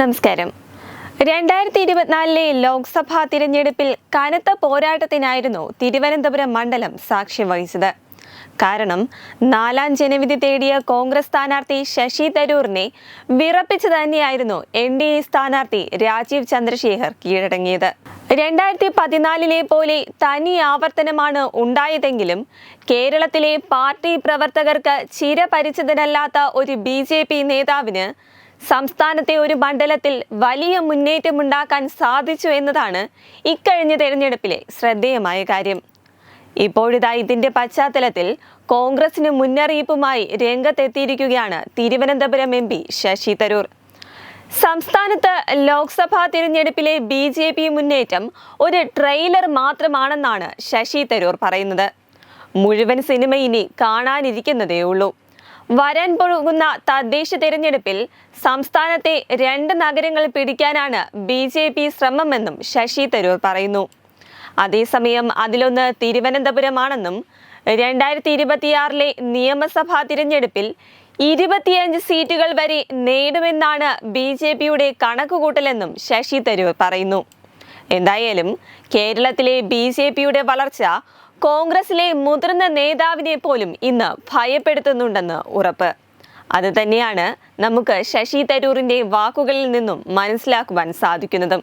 നമസ്കാരം. രണ്ടായിരത്തി ഇരുപത്തിനാലിലെ ലോക്സഭാ തിരഞ്ഞെടുപ്പിൽ കനത്ത പോരാട്ടത്തിനായിരുന്നു തിരുവനന്തപുരം മണ്ഡലം സാക്ഷ്യം വഹിച്ചത്. കാരണം നാലാം ജനവിധി തേടിയ കോൺഗ്രസ് സ്ഥാനാർത്ഥി ശശി തരൂറിനെ വിറപ്പിച്ചു തന്നെയായിരുന്നു എൻ ഡി എ സ്ഥാനാർത്ഥി രാജീവ് ചന്ദ്രശേഖർ കീഴടങ്ങിയത്. രണ്ടായിരത്തി പതിനാലിലെ പോലെ തനി ആവർത്തനമാണ് ഉണ്ടായതെങ്കിലും കേരളത്തിലെ പാർട്ടി പ്രവർത്തകർക്ക് ചിരപരിചിതനല്ലാത്ത ഒരു ബി നേതാവിന് സംസ്ഥാനത്തെ ഒരു മണ്ഡലത്തിൽ വലിയ മുന്നേറ്റമുണ്ടാക്കാൻ സാധിച്ചു എന്നതാണ് ഇക്കഴിഞ്ഞ തെരഞ്ഞെടുപ്പിലെ ശ്രദ്ധേയമായ കാര്യം. ഇപ്പോഴിതാ ഇതിന്റെ പശ്ചാത്തലത്തിൽ കോൺഗ്രസിന് മുന്നറിയിപ്പുമായി രംഗത്തെത്തിയിരിക്കുകയാണ് തിരുവനന്തപുരം എം പി ശശി തരൂർ. സംസ്ഥാനത്ത് ലോക്സഭാ തിരഞ്ഞെടുപ്പിലെ ബി ജെ പി മുന്നേറ്റം ഒരു ട്രെയിലർ മാത്രമാണെന്നാണ് ശശി തരൂർ പറയുന്നത്. മുഴുവൻ സിനിമ ഇനി കാണാനിരിക്കുന്നതേ ഉള്ളൂ വരാൻ പോകുന്ന തദ്ദേശ തെരഞ്ഞെടുപ്പിൽ സംസ്ഥാനത്തെ രണ്ട് നഗരങ്ങൾ പിടിക്കാനാണ് ബി ജെ പി ശ്രമമെന്നും ശശി തരൂർ പറയുന്നു. അതേസമയം അതിലൊന്ന് തിരുവനന്തപുരമാണെന്നും രണ്ടായിരത്തി ഇരുപത്തിയാറിലെ നിയമസഭാ തിരഞ്ഞെടുപ്പിൽ ഇരുപത്തിയഞ്ച് സീറ്റുകൾ വരെ നേടുമെന്നാണ് ബി ജെ പിയുടെ കണക്കുകൂട്ടലെന്നും ശശി തരൂർ പറയുന്നു. എന്തായാലും കേരളത്തിലെ ബി ജെ പിയുടെ വളർച്ച കോൺഗ്രസിലെ മുതിർന്ന നേതാവിനെ പോലും ഇന്ന് ഭയപ്പെടുത്തുന്നുണ്ടെന്ന് ഉറപ്പ്. അത് തന്നെയാണ് നമുക്ക് ശശി തരൂറിന്റെ വാക്കുകളിൽ നിന്നും മനസ്സിലാക്കുവാൻ സാധിക്കുന്നതും.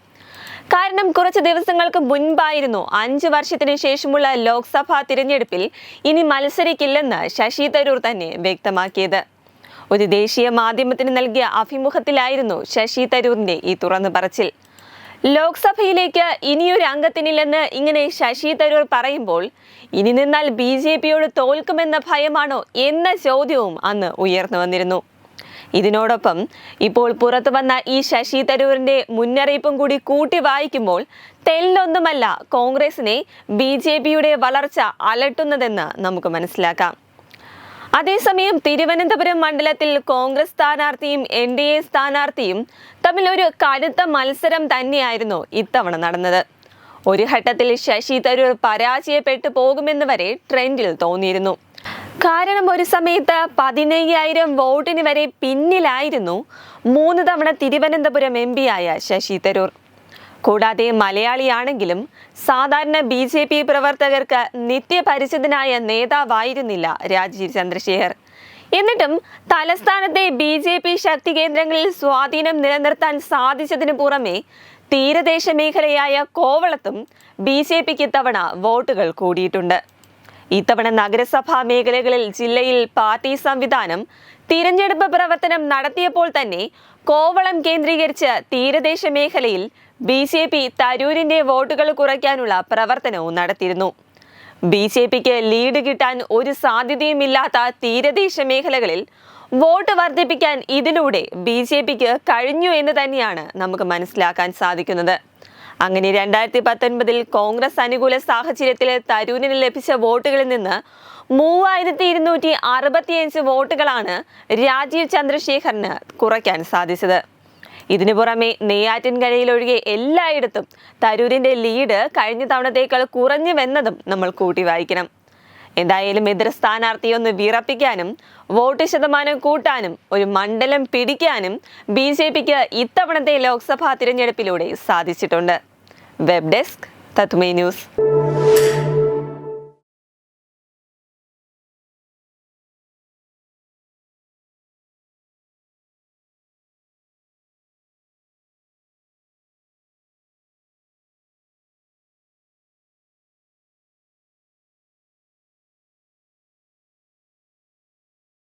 കാരണം കുറച്ച് ദിവസങ്ങൾക്ക് മുൻപായിരുന്നു അഞ്ചു വർഷത്തിന് ശേഷമുള്ള ലോക്സഭാ തിരഞ്ഞെടുപ്പിൽ ഇനി മത്സരിക്കില്ലെന്ന് ശശി തരൂർ തന്നെ വ്യക്തമാക്കിയത്. ഒരു ദേശീയ മാധ്യമത്തിന് നൽകിയ അഭിമുഖത്തിലായിരുന്നു ശശി തരൂറിന്റെ ഈ തുറന്നു പറച്ചിൽ ലോക്സഭയിലേക്ക് ഇനിയൊരു അംഗത്തിനില്ലെന്ന് ഇങ്ങനെ ശശി തരൂർ പറയുമ്പോൾ ഇനി നിന്നാൽ ബി ജെ പിയോട് തോൽക്കുമെന്ന ഭയമാണോ എന്ന ചോദ്യവും അന്ന് ഉയർന്നു വന്നിരുന്നു. ഇതിനോടൊപ്പം ഇപ്പോൾ പുറത്തു വന്ന ഈ ശശി തരൂരിന്റെ മുന്നറിയിപ്പും കൂടി കൂട്ടി വായിക്കുമ്പോൾ തെല്ലൊന്നുമല്ല കോൺഗ്രസിനെ ബി ജെ പിയുടെ വളർച്ച അലട്ടുന്നതെന്ന് നമുക്ക് മനസ്സിലാക്കാം. അതേസമയം തിരുവനന്തപുരം മണ്ഡലത്തിൽ കോൺഗ്രസ് സ്ഥാനാർത്ഥിയും എൻ ഡി എ സ്ഥാനാർത്ഥിയും തമ്മിൽ ഒരു കടുത്ത മത്സരം തന്നെയായിരുന്നു ഇത്തവണ നടന്നത്. ഒരു ഘട്ടത്തിൽ ശശി തരൂർ പരാജയപ്പെട്ടു പോകുമെന്ന് വരെ ട്രെൻഡിൽ തോന്നിയിരുന്നു. കാരണം ഒരു സമയത്ത് പതിനയ്യായിരം വോട്ടിന് വരെ പിന്നിലായിരുന്നു മൂന്ന് തവണ തിരുവനന്തപുരം എം ആയ ശശി തരൂർ. കൂടാതെ മലയാളിയാണെങ്കിലും സാധാരണ ബി ജെ പി പ്രവർത്തകർക്ക് നിത്യപരിചിതനായ നേതാവായിരുന്നില്ല രാജീവ് ചന്ദ്രശേഖർ. എന്നിട്ടും തലസ്ഥാനത്തെ ബി ജെ പി ശക്തി കേന്ദ്രങ്ങളിൽ സ്വാധീനം നിലനിർത്താൻ സാധിച്ചതിന് പുറമെ തീരദേശ മേഖലയായ കോവളത്തും ബി ജെ പിക്ക് ഇത്തവണ വോട്ടുകൾ കൂടിയിട്ടുണ്ട്. ഇത്തവണ നഗരസഭാ മേഖലകളിൽ ജില്ലയിൽ പാർട്ടി സംവിധാനം തിരഞ്ഞെടുപ്പ് പ്രവർത്തനം നടത്തിയപ്പോൾ തന്നെ കോവളം കേന്ദ്രീകരിച്ച് തീരദേശ മേഖലയിൽ ബി ജെ പി തരൂരിന്റെ വോട്ടുകൾ കുറയ്ക്കാനുള്ള പ്രവർത്തനവും നടത്തിയിരുന്നു. ബി ജെ പിക്ക് ലീഡ് കിട്ടാൻ ഒരു സാധ്യതയുമില്ലാത്ത തീരദേശ മേഖലകളിൽ വോട്ട് വർദ്ധിപ്പിക്കാൻ ഇതിലൂടെ ബി ജെ പിക്ക് കഴിഞ്ഞു എന്ന് തന്നെയാണ് നമുക്ക് മനസ്സിലാക്കാൻ സാധിക്കുന്നത്. അങ്ങനെ രണ്ടായിരത്തി പത്തൊൻപതിൽ കോൺഗ്രസ് അനുകൂല സാഹചര്യത്തിൽ തരൂരിന് ലഭിച്ച വോട്ടുകളിൽ നിന്ന് മൂവായിരത്തി ഇരുന്നൂറ്റി അറുപത്തിയഞ്ച് വോട്ടുകളാണ് രാജീവ് ചന്ദ്രശേഖറിന് കുറയ്ക്കാൻ സാധിച്ചത്. ഇതിനു പുറമെ നെയ്യാറ്റിൻകരയിലൊഴികെ എല്ലായിടത്തും തരൂരിന്റെ ലീഡ് കഴിഞ്ഞ തവണത്തേക്കാൾ കുറഞ്ഞുവെന്നതും നമ്മൾ കൂട്ടി വായിക്കണം. എന്തായാലും എതിർ സ്ഥാനാർത്ഥിയെ ഒന്ന് വിറപ്പിക്കാനും വോട്ട് ശതമാനം കൂട്ടാനും ഒരു മണ്ഡലം പിടിക്കാനും ബി ജെ പിക്ക് ഇത്തവണത്തെ ലോക്സഭാ തിരഞ്ഞെടുപ്പിലൂടെ സാധിച്ചിട്ടുണ്ട്. വെബ് ഡെസ്ക് തത്മേ ന്യൂസ്.